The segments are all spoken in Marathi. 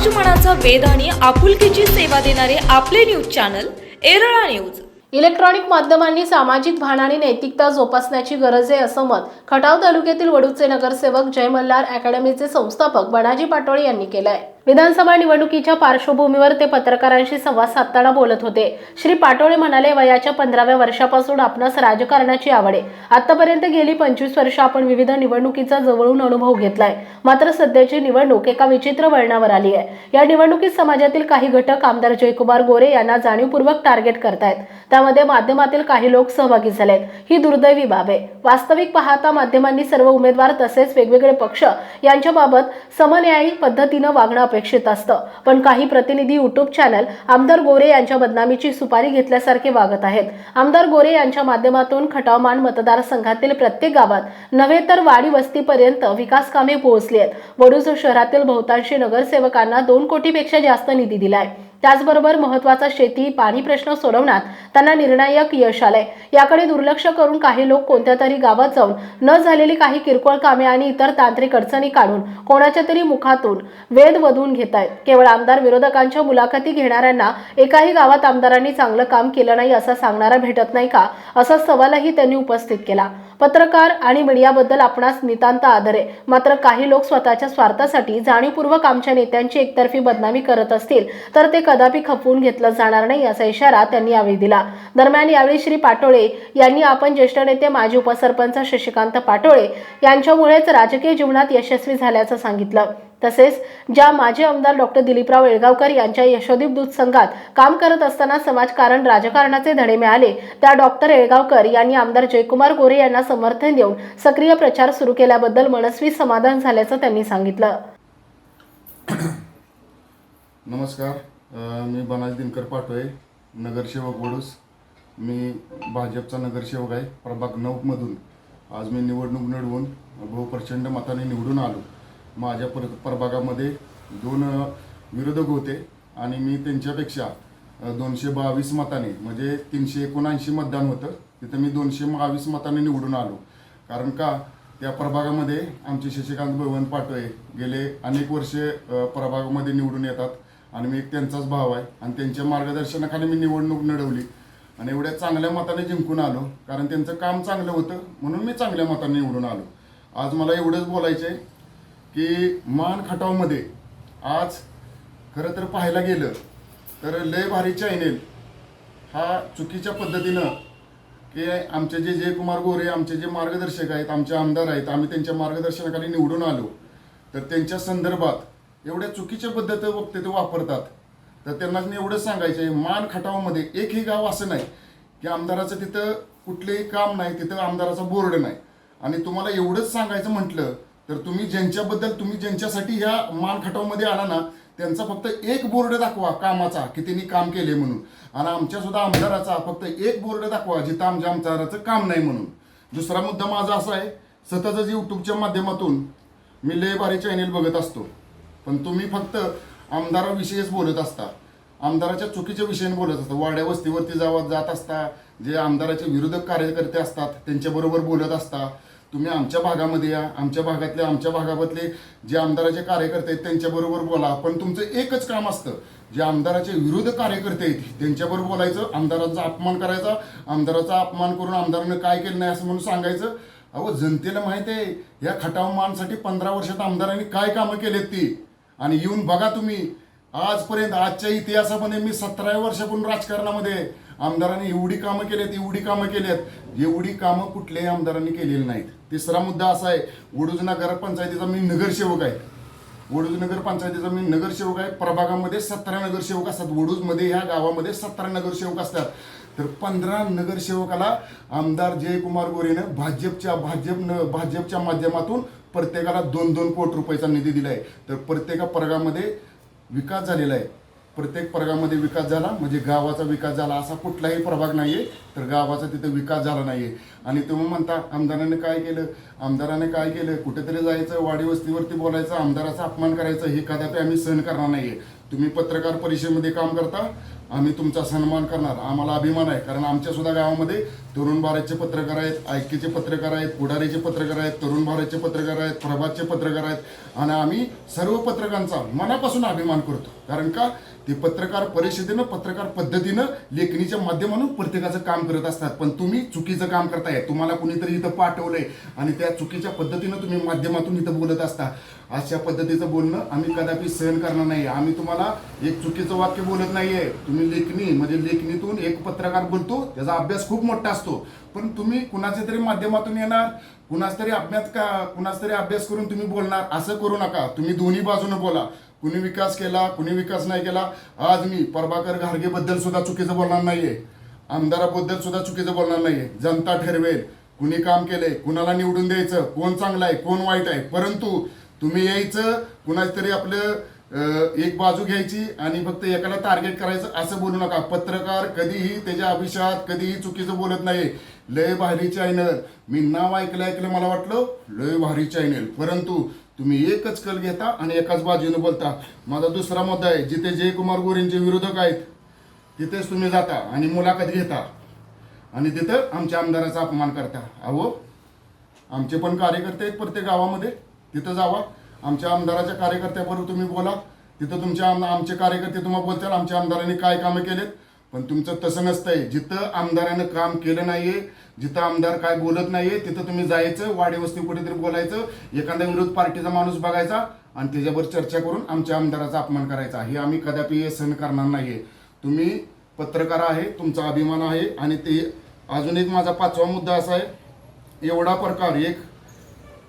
समाजमनाचा वेध आणि आपुलकीची सेवा देणारे आपले news channel Erala news. Electronic माध्यमांनी सामाजिक भान आणि नैतिकता जोपासण्याची गरज आहे असं मत खटाव तालुक्यातील वडूचे नगरसेवक जय मल्हार अकॅडमीचे संस्थापक बनाजी पाटोळे यांनी केलं आहे विधानसभा निवडणुकीच्या पार्श्वभूमीवर ते पत्रकारांशी संवाद साधताना बोलत होते. श्री पाटोळे म्हणाले वयाच्या पंधराव्या वर्षापासून आपणास राजकारणाची आवड आहे. आतापर्यंत गेली पंचवीस वर्ष आपण विविध निवडणुकीचा जवळून अनुभव घेतलाय. मात्र सध्याची निवडणूक एका विचित्र वळणावर आली आहे. या निवडणुकीत समाजातील काही घटक आमदार जयकुमार गोरे यांना जाणीवपूर्वक टार्गेट करतायत. त्यामध्ये माध्यमातील काही लोक सहभागी झालेत. ही दुर्दैवी बाब आहे. वास्तविक पाहता माध्यमांनी सर्व उमेदवार तसेच वेगवेगळे पक्ष यांच्याबाबत समन्यायी पद्धतीनं वागणं अपेक्षित असतं. पण काही प्रतिनिधी युट्यूब चॅनल आमदार गोरे यांच्या बदनामीची सुपारी घेतल्यासारखे वागत आहेत. आमदार गोरे यांच्या माध्यमातून खटावमान मतदारसंघातील प्रत्येक गावात नव्हे तर वाडी वस्तीपर्यंत विकास कामे पोहोचली आहेत. वडूज शहरातील बहुतांशी नगरसेवकांना दोन कोटीपेक्षा जास्त निधी दिलाय. त्याचबरोबर महत्त्वाचा शेती पाणी प्रश्न सोडवण्यात त्यांना निर्णायक यश आलंय. याकडे दुर्लक्ष करून काही लोक कोणत्या तरी गावात जाऊन न झालेली काही किरकोळ कामे आणि इतर तांत्रिक अडचणी काढून कोणाच्या तरी मुखातून वेध वधून घेत आहेत केवळ आमदार विरोधकांच्या मुलाखती घेणाऱ्यांना एकाही गावात आमदारांनी चांगलं काम केलं नाही असं सांगणारा भेटत नाही का? असा सवालही त्यांनी उपस्थित केला. पत्रकार आणि मीडियाबद्दल आपणास नितांत आदर. आहे मात्र काही लोक स्वतःच्या स्वार्थासाठी जाणीवपूर्वक आमच्या नेत्यांची एकतर्फी बदनामी करत असतील तर ते कदापि खपवून घेतलं जाणार नाही असा इशारा त्यांनी यावेळी दिला. दरम्यान यावेळी श्री पाटोळे यांनी आपण ज्येष्ठ नेते माजी उपसरपंच शशिकांत पाटोळे यांच्यामुळेच राजकीय जीवनात यशस्वी झाल्याचं सांगितलं. तसेच ज्या माजी आमदार डॉक्टर दिलीपराव येळगावकर यांच्या यशोदीप दूध संघात काम करत असताना समाजकारण राजकारणाचे धडे मिळाले त्या डॉक्टर येळगावकर यांनी आमदार जयकुमार गोरे यांना समर्थन देऊन सक्रिय प्रचार सुरू केल्याबद्दल मनस्वी समाधान झाल्याचं त्यांनी सांगितलं. नमस्कार. अ, मी बनाज दिनकर पाटोळे नगरसेवक वडूस मी भाजपचा नगरसेवक आहे प्रभाग नऊमधून आज मी निवडणूक लढवून बहुप्रचंड मताने निवडून आलो. माझ्या पर प्रभागामध्ये दोन विरोधक होते आणि मी त्यांच्यापेक्षा दोनशे बावीस मताने म्हणजे तीनशे एकोणऐंशी मतदान होतं. तिथं मी दोनशे बावीस मताने निवडून आलो. कारण का त्या प्रभागामध्ये आमचे शशिकांत भवन पाटोळे गेले अनेक वर्षे प्रभागामध्ये निवडून येतात. आणि मी एक त्यांचाच भाव आहे. आणि त्यांच्या मार्गदर्शनाखाली मी निवडणूक लढवली. आणि एवढ्या चांगल्या मताने जिंकून आलो. कारण त्यांचं काम चांगलं होतं म्हणून मी चांगल्या मताने निवडून आलो. आज मला एवढंच बोलायचं आहे की मान खटावमध्ये आज खरं तर पाहायला गेलं तर लय भारी चॅनेल हा चुकीच्या पद्धतीनं की आमचे जे जयकुमार गोरे आमचे जे मार्गदर्शक आहेत आमचे आमदार आहेत आम्ही त्यांच्या मार्गदर्शनाखाली निवडून आलो तर त्यांच्या संदर्भात एवढ्या चुकीच्या पद्धत वक्ते ते वापरतात. तर त्यांना मी एवढंच सांगायचं आहे मान खटावमध्ये एकही गाव असं नाही की आमदाराचं तिथं कुठलेही काम नाही तिथं आमदाराचा बोर्ड नाही. आणि तुम्हाला एवढंच सांगायचं म्हटलं तर तुम्ही ज्यांच्याबद्दल तुम्ही ज्यांच्यासाठी ह्या मान खटावमध्ये आला ना त्यांचा फक्त एक बोर्ड दाखवा कामाचा की त्यांनी काम केले म्हणून. आणि आमच्या सुद्धा आमदाराचा फक्त एक बोर्ड दाखवा जिथं आमच्या आमदाराचं काम नाही म्हणून. दुसरा मुद्दा माझा असा आहे सततच यूट्यूबच्या माध्यमातून मी लय बारे चॅनेल बघत असतो. पण तुम्ही फक्त आमदाराविषयीच बोलत असता. आमदाराच्या चुकीच्या विषयाने बोलत असता. वाड्या वस्तीवरती जावा जात असता. जे आमदाराचे विरोधक कार्यकर्ते असतात त्यांच्याबरोबर बोलत असता. तुम्ही आमच्या भागामध्ये या आमच्या भागातले आमच्या भागामधले जे आमदाराचे कार्यकर्ते आहेत त्यांच्याबरोबर बोला. पण तुमचं एकच काम असतं. जे आमदाराचे विरोध कार्यकर्ते आहेत त्यांच्याबरोबर बोलायचं आमदारांचा अपमान करायचा आमदाराचा अपमान करून आमदारानं काय केलं नाही असं म्हणून सांगायचं. अहो जनतेला माहीत आहे या खटाव मानसाठी पंधरा वर्षात आमदारांनी काय कामं केलेत ती? आणि येऊन बघा तुम्ही आजपर्यंत आजच्या इतिहासामध्ये मी सतराव्या वर्षापूर्ण राजकारणामध्ये आहे. आमदारांनी एवढी कामं केलेत एवढी कामं केलेत. एवढी कामं कुठल्याही आमदारांनी केलेली नाहीत. तिसरा मुद्दा असा आहे वडूज पंचायतीचा मी नगरसेवक आहे. वडूज पंचायतीचा मी नगरसेवक आहे. प्रभागामध्ये सतरा नगरसेवक असतात. वडूजमध्ये ह्या गावामध्ये सतरा नगरसेवक असतात. तर पंधरा नगरसेवकाला आमदार जयकुमार गोरेनं भाजपच्या भाजप न भाजपच्या माध्यमातून प्रत्येकाला दोन दोन कोटी रुपयाचा निधी दिला आहे तर प्रत्येका प्रभागामध्ये विकास झालेला आहे. प्रत्येक प्रभागामध्ये विकास झाला म्हणजे गावाचा विकास झाला असा कुठलाही प्रभाग नाही आहे तर गावाचा तिथे विकास झाला नाही आहे आणि तुम्ही म्हणता आमदाराने काय केलं? आमदाराने काय केलं? कुठेतरी जायचं वाडी वस्तीवरती बोलायचं आमदाराचा अपमान करायचं हे कदापि आम्ही सहन करणार नाही आहे तुम्ही पत्रकार परिषदेमध्ये काम करता आम्ही तुमचा सन्मान करणार. आम्हाला अभिमान आहे कारण आमच्या सुद्धा गावामध्ये तरुण भारतचे पत्रकार आहेत ऐक्यचे पत्रकार आहेत पुढारीचे पत्रकार आहेत तरुण भारतचे पत्रकार आहेत प्रभातचे पत्रकार आहेत आणि आम्ही सर्व पत्रकारांचा मनापासून अभिमान करतो. कारण का? ते पत्रकार परिषदेनं पत्रकार पद्धतीनं लेखणीच्या माध्यमातून प्रत्येकाचं काम करत असतात. पण तुम्ही चुकीचं काम करताय. तुम्हाला कुणीतरी इथं पाठवलंय आणि त्या चुकीच्या पद्धतीनं तुम्ही माध्यमातून इथं बोलत असता. अशा पद्धतीचं बोलणं आम्ही कदापि सहन करणार नाही. आम्ही तुम्हाला एक चुकीचं वाक्य बोलत नाहीये. तुम्ही लेखणी म्हणजे लेखणीतून एक पत्रकार बोलतो त्याचा अभ्यास खूप मोठा असतो. पण तुम्ही कुणाच्या तरी माध्यमातून येणार कुणाच तरी अभ्यास का कुणाच तरी अभ्यास करून तुम्ही बोलणार असं करू नका. तुम्ही दोन्ही बाजूनं बोला. कुणी विकास केला कुणी विकास नाही केला आज मी प्रभाकर घारगेबद्दल सुद्धा चुकीचं बोलणार नाहीये. आमदाराबद्दल सुद्धा चुकीचं बोलणार नाहीये. जनता ठरवेल कुणी काम केलंय कुणाला निवडून द्यायचं कोण चांगलं आहे कोण वाईट आहे. परंतु तुम्ही यायचं कुणाच तरी आपलं एक बाजू घ्यायची आणि फक्त एकाला टार्गेट करायचं असं बोलू नका. पत्रकार कधीही त्याच्या अभिशात कधीही चुकीचं बोलत नाही. लय भारी चॅनल मी नाव ऐकलं ऐकलं मला वाटलं लय भारी चॅनल परंतु तुम्ही एकच कल घेता आणि एकाच बाजूने बोलता. माझा दुसरा मुद्दा आहे जिथे जयकुमार गोरेंचे विरोधक आहेत तिथेच तुम्ही जाता आणि मुलाखत घेता. आणि तिथं आमच्या आमदाराचा अपमान करता. अहो आमचे पण कार्यकर्ते आहेत प्रत्येक गावामध्ये. तिथं जावा. आमच्या आमदाराच्या कार्यकर्त्याबरोबर तुम्ही बोला. तिथं तुमच्या आम आमचे कार्यकर्ते तुम्हाला बोलतात आमच्या आमदारांनी काय कामं केलेत. पण तुमचं तसं नसतंय. जिथं आमदारानं काम केलं नाहीये जिथं आमदार काय बोलत नाहीये तिथं तुम्ही जायचं वाडीवस्ती कुठेतरी बोलायचं एखाद्या विरोध पार्टीचा माणूस बघायचा आणि त्याच्यावर चर्चा करून आमच्या आमदाराचा अपमान करायचा. हे आम्ही कदापि सहन करणार नाहीये. तुम्ही पत्रकार आहे तुमचा अभिमान आहे आणि ते अजून एक माझा पाचवा मुद्दा असा आहे. एवढा प्रकार एक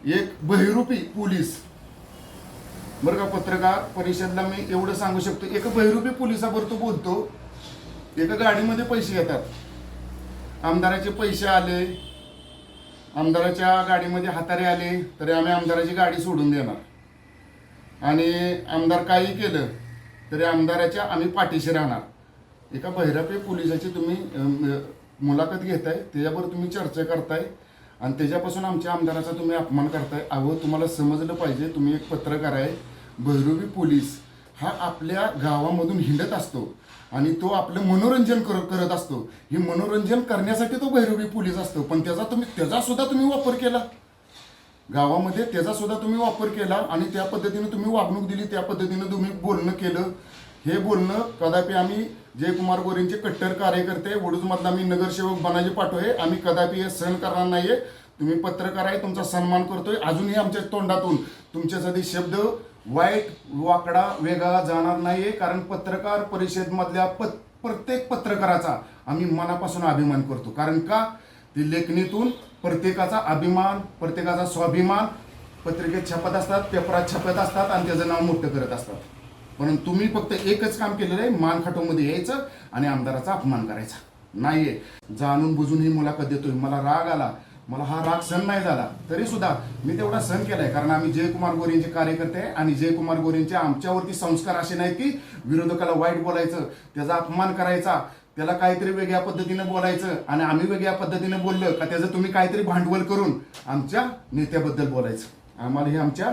एक बहिरूपी पोलीस. बरं का पत्रकार परिषदला मी एवढं सांगू शकतो एका बहिरूपी पोलिसावर तो बोलतो एका गाडीमध्ये पैसे येतात. आमदाराचे पैसे आले आमदाराच्या गाडीमध्ये हातारे आले तरी आम्ही आमदाराची गाडी सोडून देणार. आणि आमदार काही केलं तरी आमदाराच्या आम्ही पाठीशी राहणार. एका बहिरापे पोलिसाची तुम्ही मुलाखत घेताय त्याच्यावर तुम्ही चर्चा करताय. आणि त्याच्यापासून आमच्या आमदाराचा तुम्ही अपमान करताय. अहो तुम्हाला समजलं पाहिजे तुम्ही एक पत्रकार आहे. भैरवी पोलीस हा आपल्या गावामधून हिंडत असतो आणि तो आपलं मनोरंजन कर करत असतो. हे मनोरंजन करण्यासाठी तो भैरवी पोलीस असतो. पण त्याचा तुम्ही त्याचा सुद्धा तुम्ही वापर केला. गावामध्ये त्याचा सुद्धा तुम्ही वापर केला आणि त्या पद्धतीने तुम्ही वागणूक दिली त्या पद्धतीने तुम्ही बोलणं केलं. हे बोलणं कदापि आम्ही जयकुमार गोरेंचे कट्टर कार्यकर्ते वडूजमधला मी नगरसेवक बनाजी पाठोय आम्ही कदापि हे सहन करणार नाहीये. तुम्ही पत्रकार आहे तुमचा सन्मान करतोय. अजूनही आमच्या तोंडातून तुमच्यासाठी शब्द वाईट वाकडा वेगळा जाणार नाहीये कारण पत्रकार परिषदमधल्या प प्रत्येक पत्रकाराचा आम्ही मनापासून अभिमान करतो. कारण का? ती लेखणीतून प्रत्येकाचा अभिमान प्रत्येकाचा स्वाभिमान पत्रिकेत छापत असतात पेपरात छापत असतात आणि त्याचं नाव मोठं करत असतात. म्हणून तुम्ही फक्त एकच काम केलेलं आहे मानखाटोमध्ये यायचं आणि आमदाराचा अपमान करायचा. नाहीये. जाणून बुजून ही मुलाखत देतोय. मला राग आला. मला हा राग सण नाही झाला. तरी सुद्धा मी तेवढा सण केलाय. कारण आम्ही जयकुमार गोरेंचे कार्यकर्ते आहे आणि जयकुमार गोरेंचे आमच्यावरती संस्कार असे नाहीत की विरोधकाला वाईट बोलायचं त्याचा अपमान करायचा त्याला काहीतरी वेगळ्या पद्धतीने बोलायचं आणि आम्ही वेगळ्या पद्धतीने बोललं का त्याचं तुम्ही काहीतरी भांडवल करून आमच्या नेत्याबद्दल बोलायचं. आम्हाला हे आमच्या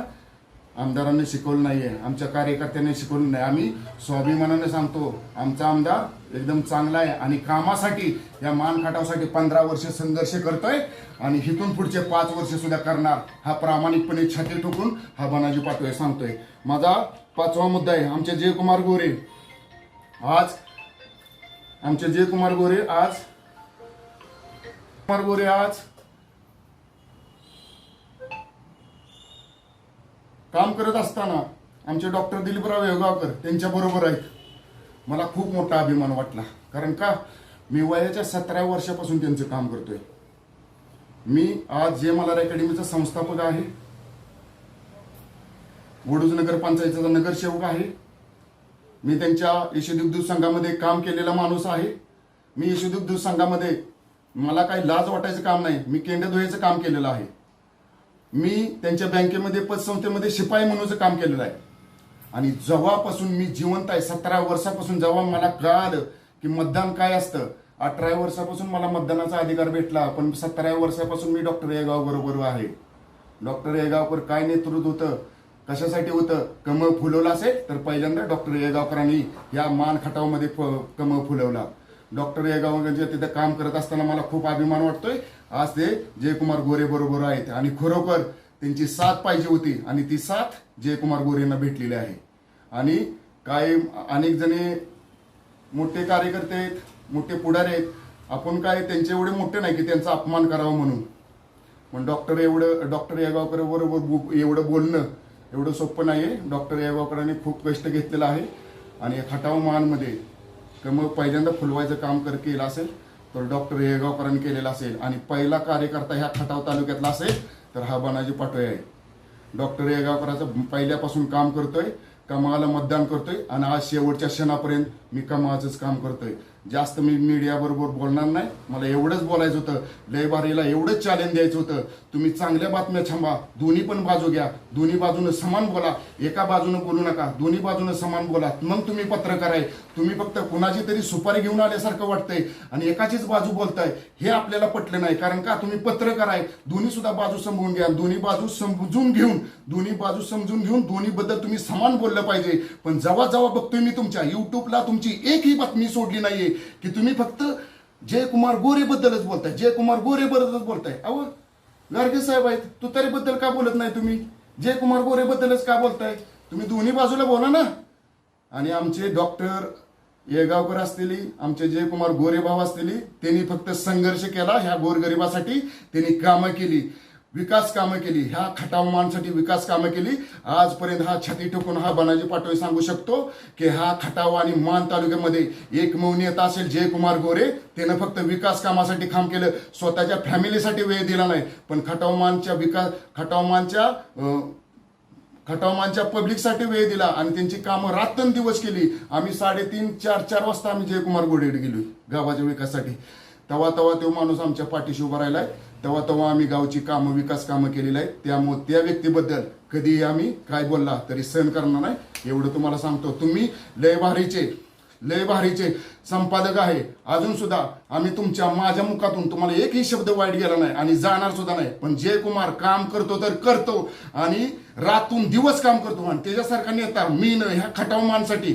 आमदारांनी शिकवलं नाहीये. आमच्या कार्यकर्त्यांनी शिकवलं नाही. आम्ही स्वाभिमानाने सांगतो आमचा आमदार एकदम चांगला आहे आणि कामासाठी या मानखाटावसाठी पंधरा वर्ष संघर्ष करतोय आणि इथून पुढचे पाच वर्ष सुद्धा करणार. हा प्रामाणिकपणे छाती ठोकून हा बनाजी पाठवोय सांगतोय. माझा पाचवा मुद्दा आहे आमचे जयकुमार गोरे. आज आमचे जयकुमार गोरे आज कुमार गोरे आज काम करत असताना आमचे डॉक्टर दिलीपराव येवगावकर त्यांच्या बरोबर आहेत. मला खूप मोठा अभिमान वाटला. कारण का? मी वयाच्या सतरा वर्षापासून त्यांचं काम करतोय. मी आज जे मलार अकॅडमीचा संस्थापक आहे वडूज नगर पंचायतीचा नगरसेवक आहे मी त्यांच्या यशोदीप संघामध्ये काम केलेला माणूस आहे मी यशोदीप संघामध्ये मला काही लाज वाटायचं काम नाही मी केंद्र धुयाचं काम केलेलं आहे. मी त्यांच्या बँकेमध्ये पतसंस्थेमध्ये शिपाई म्हणूनचं काम केलेलं आहे. आणि जेव्हापासून मी जिवंत आहे सतरा वर्षापासून जेव्हा मला कळालं की मतदान काय असतं अठरा वर्षापासून मला मतदानाचा अधिकार भेटला पण सतरा वर्षापासून मी डॉक्टर येगाव बरोबर आहे. डॉक्टर येगावकर काय नेतृत्व होतं कशासाठी होतं कमळ फुलवलं असेल तर पहिल्यांदा डॉक्टर येगावकरांनी या मान खटावमध्ये फ- कमळ फुलवला. डॉक्टर येगावकरांचे तिथे काम करत असताना मला खूप अभिमान वाटतोय. आज ते जयकुमार गोरे बरोबर आहेत. आणि खरोखर त्यांची साथ पाहिजे होती. आणि ती साथ जयकुमार गोरेंना भेटलेली आहे. आणि काय अनेक जणे मोठे कार्यकर्ते आहेत मोठे पुढारी आहेत. आपण काय त्यांचे एवढे मोठे नाही की त्यांचा अपमान करावा म्हणून. पण डॉक्टर एवढं डॉक्टर येगावकर बरोबर बो- एवढं बोलणं एवढं सोपं नाही आहे डॉक्टर येगावकरांनी खूप कष्ट घेतलेलं आहे. आणि खटाव तर मग पहिल्यांदा फुलवायचं काम कर केलं असेल तर डॉक्टर येगावकरांनी केलेलं असेल आणि पहिला कार्यकर्ता ह्या खटाव तालुक्यातला असेल तर हा बनाजी पाटोळे आहे. डॉक्टर येगावकराचं पहिल्यापासून काम करतोय कमाला मतदान करतोय आणि आज शेवटच्या क्षणापर्यंत मी कमळाचंच काम करतोय. जास्त मी मीडियाबरोबर बोलणार नाही मला एवढंच बोलायचं होतं लयबारीला एवढंच चॅलेंज द्यायचं होतं. तुम्ही चांगल्या बातम्या थांबा दोन्ही पण बाजू घ्या दोन्ही बाजूनं समान बोला एका बाजूनं बोलू नका दोन्ही बाजूनं समान बोला मग तुम्ही पत्रकार आहे. तुम्ही फक्त कुणाची तरी सुपारी घेऊन आल्यासारखं वाटतंय आणि एकाचीच बाजू बोलताय हे आपल्याला पटलं नाही. कारण का? तुम्ही पत्रकार आहे दोन्ही सुद्धा बाजू समजून घ्या. दोन्ही बाजू समजून घेऊन दोन्ही बाजू समजून घेऊन दोन्ही बद्दल तुम्ही समान बोललं पाहिजे. पण जेव्हा जेव्हा बघतोय मी तुमच्या युट्यूबला तुमची एकही बातमी सोडली नाहीये की तुम्ही फक्त जयकुमार गोरे बद्दलच बोलताय. जयकुमार गोरे बद्दलच बोलताय. अहो गाडगे साहेब आहेत. तुतारी बद्दल का बोलत नाही तुम्ही? जयकुमार गोरे बद्दलच का बोलताय? तुम्ही दोन्ही बाजूला बोला ना. आणि आमचे डॉक्टर येगावकर असलेली आमचे जयकुमार गोरे असतील असलेली त्यांनी फक्त संघर्ष केला ह्या गोरगरिबासाठी त्यांनी कामं केली. विकास कामं केली ह्या खटावमानसाठी विकास कामं केली. आजपर्यंत हा छाती ठोकून हा बनाजी पाटोळे सांगू शकतो की हा खटाव आणि मान तालुक्यामध्ये एक नेता असेल जयकुमार गोरे. त्यानं फक्त विकास कामासाठी काम केलं स्वतःच्या फॅमिलीसाठी वेळ दिला नाही. पण खटावमानच्या विकास खटावमानच्या खटावमानच्या पब्लिकसाठी वेळ दिला आणि त्यांची कामं रात्रंदिवस केली. आम्ही साडेतीन चार चार वाजता आम्ही जयकुमार गोडेकडे गेलो गावाच्या विकासासाठी. तेव्हा तेव्हा तो माणूस आमच्या पाठीशी उभा राहिलाय. तेव्हा तेव्हा आम्ही गावची कामं विकास कामं केलेली आहेत. त्यामुळे त्या व्यक्तीबद्दल कधीही आम्ही काय बोलला तरी सहन करणार नाही. एवढं तुम्हाला सांगतो. तुम्ही लय भारीचे लय भारीचे संपादक आहे. अजून सुद्धा आम्ही तुमच्या माझ्या मुखातून तुम्हाला एकही शब्द वाईट गेला नाही आणि जाणार सुद्धा नाही. पण जयकुमार काम करतो तर करतो आणि रातून दिवस काम करतो आणि त्याच्यासारखा नेता मी न ह्या खटाव माणसाठी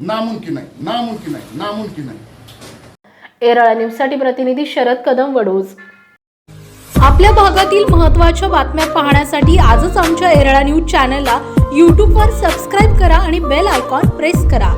नामुमकिन आहे. नामुमकिन आहे. नामुमकिन आहे. एरळा न्यूजसाठी प्रतिनिधी शरद कदम वडूज. आपल्या भागातील महत्त्वाच्या बातम्या पाहण्यासाठी आजच आमच्या एरळा न्यूज चॅनलला यूट्यूबवर सबस्क्राईब करा आणि बेल आयकॉन प्रेस करा.